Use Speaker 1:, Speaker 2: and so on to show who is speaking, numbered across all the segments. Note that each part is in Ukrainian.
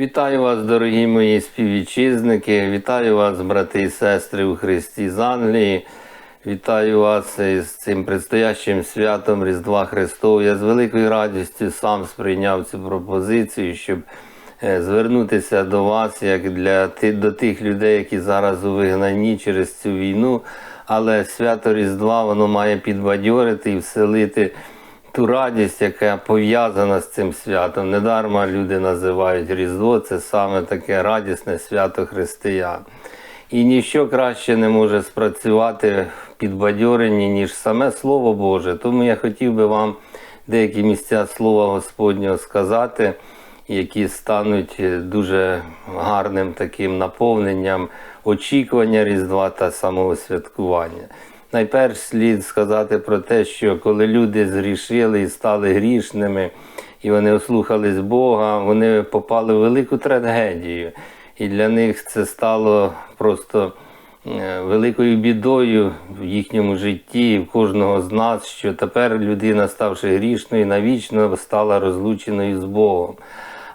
Speaker 1: Вітаю вас, дорогі мої співвітчизники, вітаю вас, брати і сестри у Христі з Англії. Вітаю вас із цим предстоящим святом Різдва Христова. Я з великою радістю сам сприйняв цю пропозицію, щоб е, звернутися до вас, як для до тих людей, які зараз у вигнанні через цю війну. Але свято Різдва воно має підбадьорити і вселити ту радість, яка пов'язана з цим святом. Недарма люди називають Різдво, це саме таке радісне свято християн. І ніщо краще не може спрацювати в підбадьоренні, ніж саме Слово Боже. Тому я хотів би вам деякі місця Слова Господнього сказати, які стануть дуже гарним таким наповненням очікування Різдва та самого святкування. Найперш слід сказати про те, що коли люди зрішили і стали грішними, і вони ослухались Бога, вони попали в велику трагедію. І для них це стало просто е, великою бідою в їхньому житті, в кожного з нас, що тепер людина, ставши грішною, навічно стала розлученою з Богом.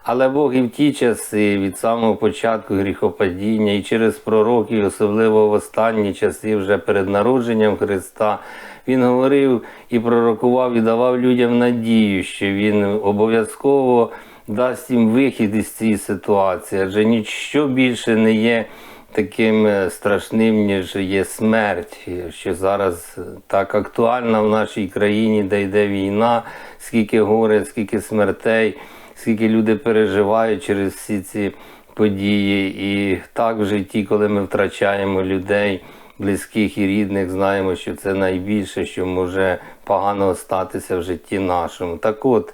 Speaker 1: Але Бог і в ті часи, від самого початку гріхопадіння, і через пророків, особливо в останні часи, вже перед народженням Христа, Він говорив і пророкував, і давав людям надію, що Він обов'язково дасть їм вихід із цієї ситуації, адже ніщо більше не є таким е, страшним, ніж є смерть, що зараз так актуальна в нашій країні, де йде війна, скільки горе, скільки смертей, скільки люди переживають через всі ці події. І так в житті, коли ми втрачаємо людей, близьких і рідних, знаємо, що це найбільше, що може погано статися в житті нашому. Так от,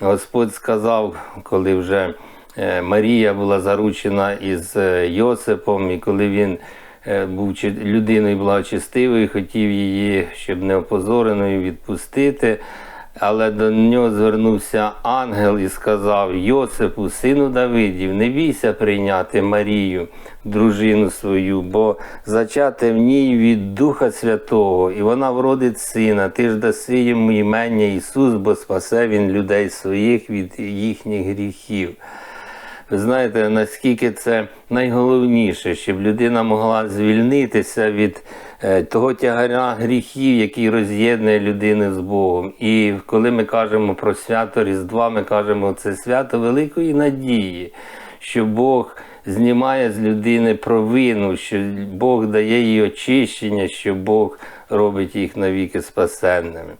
Speaker 1: Господь сказав, коли вже е, Марія була заручена із е, Йосипом, і коли він е, був людиною благочестивою, хотів її, щоб неопозореною відпустити. Але до нього звернувся ангел і сказав: Йосипу, сину Давидів, не бійся прийняти Марію, дружину свою, бо зачати в ній від Духа Святого, і вона вродить сина. Ти ж даси йому імення Ісус, бо спасе він людей своїх від їхніх гріхів. Знаєте, наскільки це найголовніше, щоб людина могла звільнитися від е, того тягаря гріхів, який роз'єднує людину з Богом. І коли ми кажемо про свято Різдва, ми кажемо це свято великої надії, що Бог знімає з людини провину, що Бог дає їй очищення, що Бог робить їх навіки спасенними.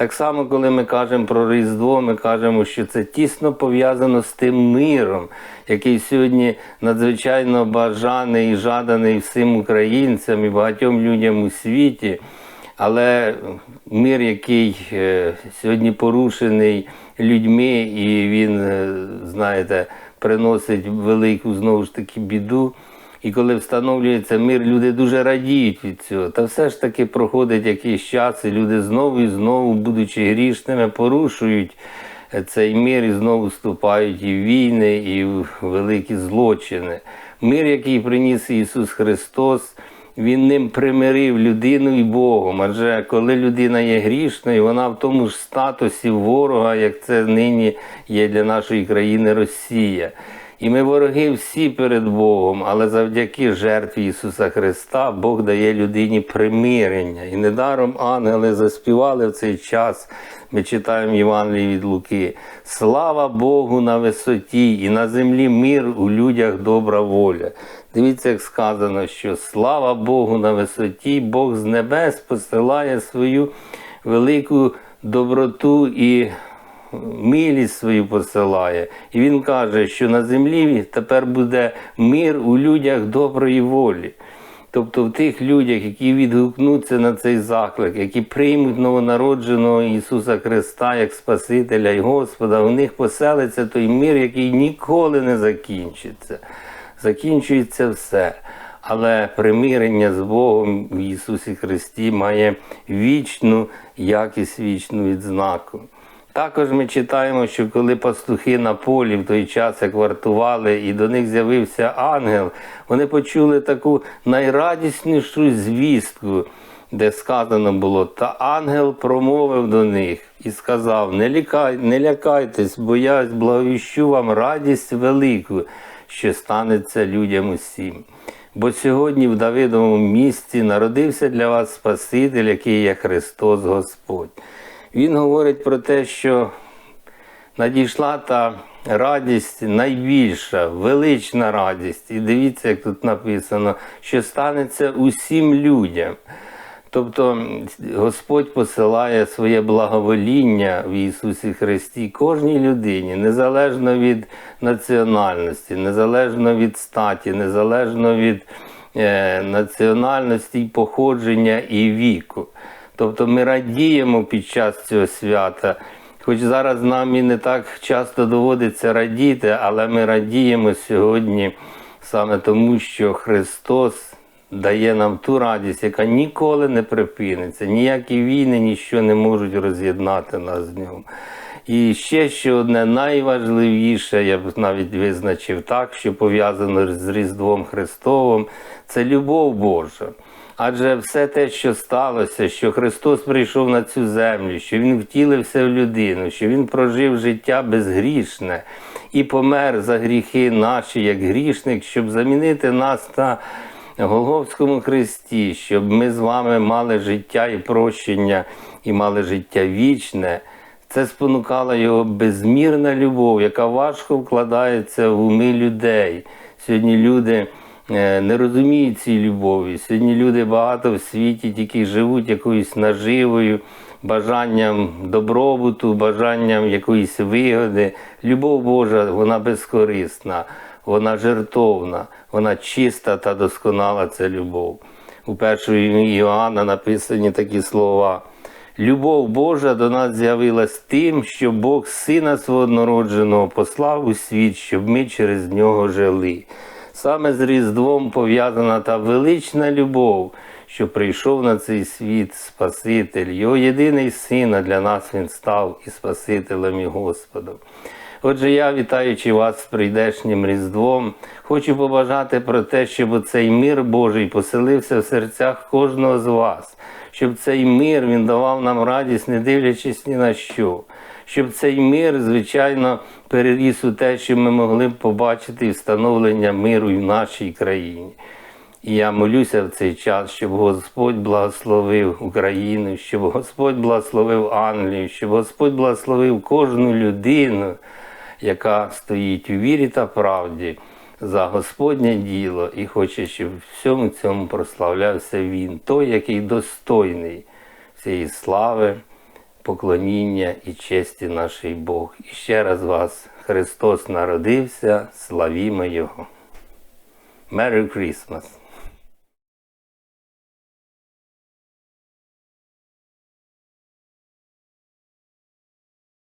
Speaker 1: Так само, коли ми кажемо про Різдво, ми кажемо, що це тісно пов'язано з тим миром, який сьогодні надзвичайно бажаний і жаданий всім українцям і багатьом людям у світі. Але мир, який е, сьогодні порушений людьми, і він, е, знаєте, приносить велику знову ж таки біду. І коли встановлюється мир, люди дуже радіють від цього. Та все ж таки проходить якийсь час, і люди знову і знову, будучи грішними, порушують цей мир і знову вступають і в війни, і в великі злочини. Мир, який приніс Ісус Христос, Він ним примирив людину і Богом. Адже коли людина є грішною, вона в тому ж статусі ворога, як це нині є для нашої країни Росія. І ми вороги всі перед Богом, але завдяки жертві Ісуса Христа Бог дає людині примирення. І недаром ангели заспівали в цей час. Ми читаємо Євангелії від Луки. Слава Богу на висоті, і на землі мир у людях добра воля. Дивіться, як сказано, що слава Богу на висоті, Бог з небес посилає свою велику доброту і милість свою посилає. І він каже, що на землі тепер буде мир у людях доброї волі. Тобто в тих людях, які відгукнуться на цей заклик, які приймуть новонародженого Ісуса Христа як Спасителя і Господа, у них поселиться той мир, який ніколи не закінчиться. Закінчується все. Але примирення з Богом в Ісусі Христі має вічну якість, вічну відзнаку. Також ми читаємо, що коли пастухи на полі в той час як вартували, і до них з'явився ангел, вони почули таку найрадіснішу звістку. де сказано було, та ангел промовив до них і сказав: Не лякай, не лякайтесь, бо я благовіщу вам радість велику, що станеться людям усім. Бо сьогодні в Давидовому місті народився для вас Спаситель, який є Христос Господь. Він говорить про те, що надійшла та радість найбільша, велична радість. І дивіться, як тут написано, що станеться усім людям. Тобто Господь посилає своє благовоління в Ісусі Христі кожній людині, незалежно від національності, незалежно від статі, незалежно від е, національності, походження і віку. Тобто ми радіємо під час цього свята. Хоч зараз нам і не так часто доводиться радіти, але ми радіємо сьогодні саме тому, що Христос дає нам ту радість, яка ніколи не припиниться. Ніякі війни, ніщо не можуть роз'єднати нас з ним. І ще що одне найважливіше, я б навіть визначив так, що пов'язано з Різдвом Христовим, це любов Божа. Адже все те, що сталося, що Христос прийшов на цю землю, що Він втілився в людину, що Він прожив життя безгрішне і помер за гріхи наші, як грішник, щоб замінити нас на Голговському Христі, щоб ми з вами мали життя і прощення, і мали життя вічне. Це спонукала його безмірна любов, яка важко вкладається в уми людей. Сьогодні люди не розуміють цієї любові. Сьогодні люди багато в світі тільки живуть якоюсь наживою, бажанням добробуту, бажанням якоїсь вигоди. Любов Божа, вона безкорисна, вона жертовна, вона чиста та досконала це любов. У першої Іоанна написані такі слова. Любов Божа до нас з'явилась тим, що Бог Сина свого однородженого послав у світ, щоб ми через нього жили. Саме з Різдвом пов'язана та велична любов, що прийшов на цей світ Спаситель, його єдиний син, а для нас він став і Спасителем, і Господом. Отже, я, вітаючи вас з прийдешнім Різдвом, хочу побажати про те, щоб цей мир Божий поселився в серцях кожного з вас, щоб цей мир він давав нам радість, не дивлячись ні на що. Щоб цей мир, звичайно, переріс у те, що ми могли б побачити встановлення миру і в нашій країні. І я молюся в цей час, щоб Господь благословив Україну, щоб Господь благословив Англію, щоб Господь благословив кожну людину, яка стоїть у вірі та правді за Господнє діло і хоче, щоб всьому цьому прославлявся Він, той, який достойний цієї слави, поклоніння і честі нашій Бог. І ще раз вас Христос народився, славімо Його. Merry Christmas!